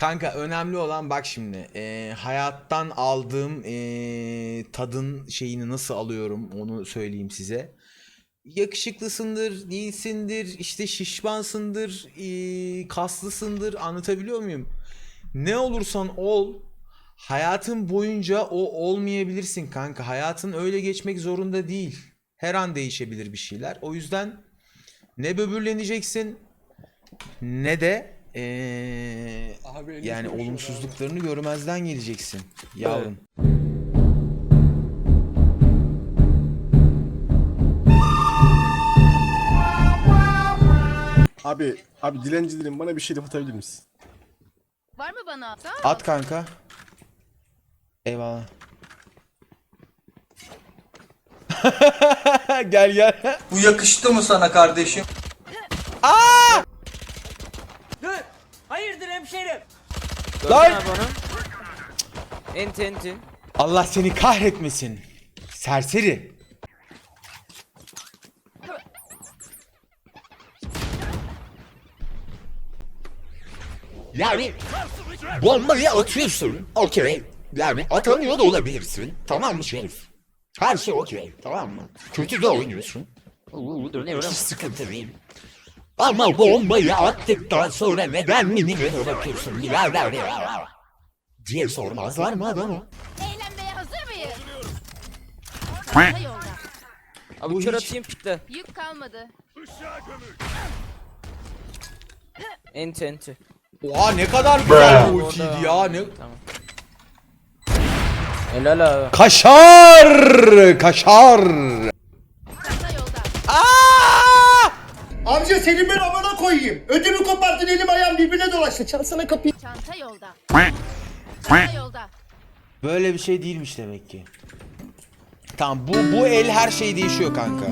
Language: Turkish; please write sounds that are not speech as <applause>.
Kanka önemli olan bak şimdi e, hayattan aldığım e, tadın şeyini nasıl alıyorum onu söyleyeyim size. Yakışıklısındır, değilsindir, işte şişmansındır, e, kaslısındır anlatabiliyor muyum? Ne olursan ol hayatın boyunca o olmayabilirsin kanka. Hayatın öyle geçmek zorunda değil. Her an değişebilir bir şeyler. O yüzden ne böbürleneceksin ne de eee, Abi elini yani olumsuzluklarını görmezden geleceksin yavrum. Abi, abi dilenci dilim bana bir şey atabilir misin? Var mı bana? Ol. At kanka. Eyvallah. <laughs> gel gel. Bu yakıştı mı sana kardeşim? Hayırdır hemşerim? Lan! Gördün abi onu. Enti enti. Allah seni kahretmesin. Serseri. Yani bombayı atıyorsun. Okey. Yani atamıyor da olabilirsin. Tamam mı Şerif? Her şey okey. Tamam mı? Kötü de oynuyorsun. Hiç sıkıntı değil. Ama bombayı attıktan sonra neden minimi bırakıyorsun birader ya? Diye sormazlar mı adama? Eğlenmeye hazır mıyız? Çanta yolda. Abi kör atayım pikle. Yük kalmadı. Enti enti. Oha ne kadar güzel bir ultiydi ya. Ne... Tamam. Helal abi. Kaşar! Kaşar! Amca senin ben amına koyayım. Ödümü koparttın elim ayağım birbirine dolaştı. Çalsana kapıyı. Çanta yolda. Çanta yolda. Böyle bir şey değilmiş demek ki. Tamam bu bu el her şey değişiyor kanka.